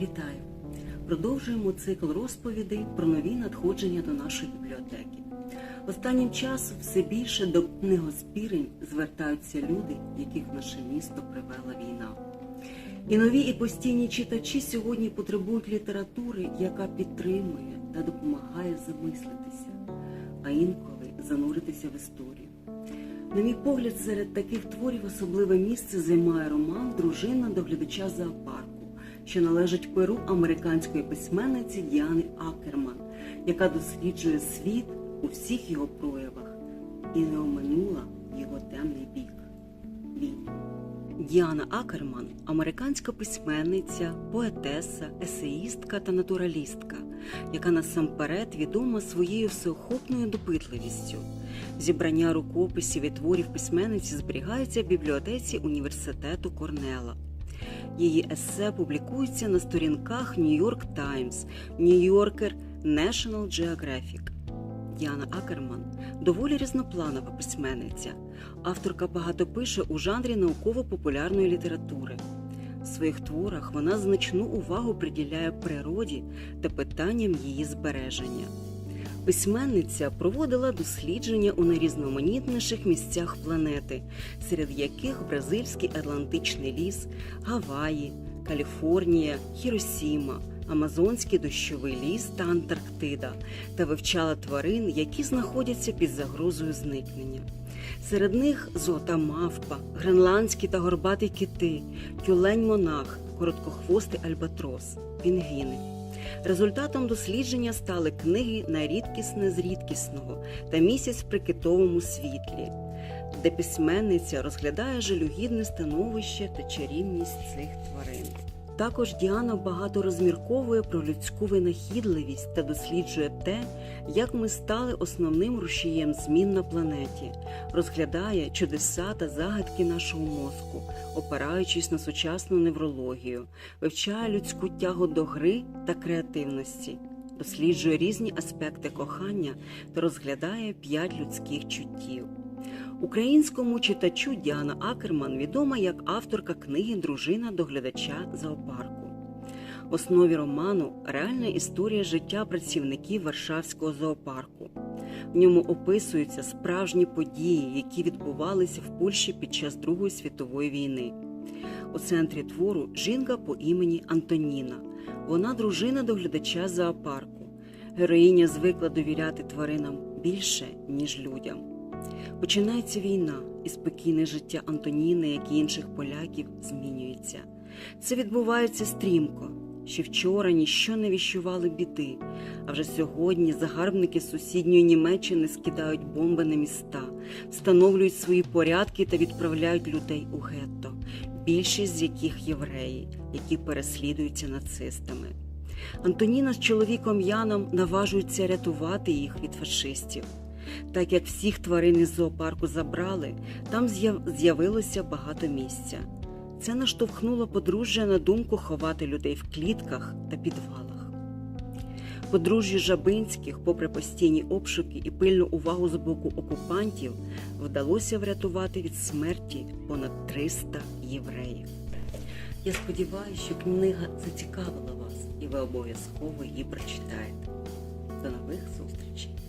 Вітаю! Продовжуємо цикл розповідей про нові надходження до нашої бібліотеки. Останнім часом все більше до книгозбірень звертаються люди, яких наше місто привела війна. І нові і постійні читачі сьогодні потребують літератури, яка підтримує та допомагає замислитися, а інколи зануритися в історію. На мій погляд, серед таких творів особливе місце займає роман Дружина доглядача зоопарку, що належить перу американської письменниці Діани Акерман, яка досліджує світ у всіх його проявах і не оминула його темний бік війни. Діана Акерман американська письменниця, поетеса, есеїстка та натуралістка, яка насамперед відома своєю всеохопною допитливістю. Зібрання рукописів і творів письменниці зберігається в бібліотеці університету Корнела. Її есе публікуються на сторінках New York Times, New Yorker, National Geographic. Діана Акерман доволі різнопланова письменниця. Авторка багато пише у жанрі науково-популярної літератури. В своїх творах вона значну увагу приділяє природі та питанням її збереження. Письменниця проводила дослідження у найрізноманітніших місцях планети, серед яких бразильський Атлантичний ліс, Гаваї, Каліфорнія, Хіросіма, Амазонський дощовий ліс та Антарктида, та вивчала тварин, які знаходяться під загрозою зникнення. Серед них золота мавпа, гренландські та горбаті кити, тюлень монах, короткохвостий альбатрос, пінгвіни. Результатом дослідження стали книги Найрідкісне з рідкісного та місяць в прикитовому світлі, де письменниця розглядає жалюгідне становище та чарівність цих тварин. Також Діана багато розмірковує про людську винахідливість та досліджує те, як ми стали основним рушієм змін на планеті, розглядає чудеса та загадки нашого мозку, опираючись на сучасну неврологію, вивчає людську тягу до гри та креативності, досліджує різні аспекти кохання та розглядає п'ять людських чуттів. Українському читачу Діана Акерман відома як авторка книги Дружина доглядача зоопарку. В основі роману реальна історія життя працівників Варшавського зоопарку. В ньому описуються справжні події, які відбувалися в Польщі під час Другої світової війни. У центрі твору жінка по імені Антоніна. Вона дружина доглядача зоопарку. Героїня звикла довіряти тваринам більше, ніж людям. Починається війна, і спокійне життя Антоніни, як і інших поляків, змінюється. Це відбувається стрімко. Ще вчора ніщо не віщували біди, а вже сьогодні загарбники з сусідньої Німеччини скидають бомби на міста, встановлюють свої порядки та відправляють людей у гетто, більшість з яких євреї, які переслідуються нацистами. Антоніна з чоловіком Яном наважуються рятувати їх від фашистів. Так як всіх тварин із зоопарку забрали, там з'явилося багато місця. Це наштовхнуло подружжя на думку ховати людей в клітках та підвалах. Подружжю Жабинських, попри постійні обшуки і пильну увагу з боку окупантів, вдалося врятувати від смерті понад 300 євреїв. Я сподіваюся, що книга зацікавила вас і ви обов'язково її прочитаєте. До нових зустрічей!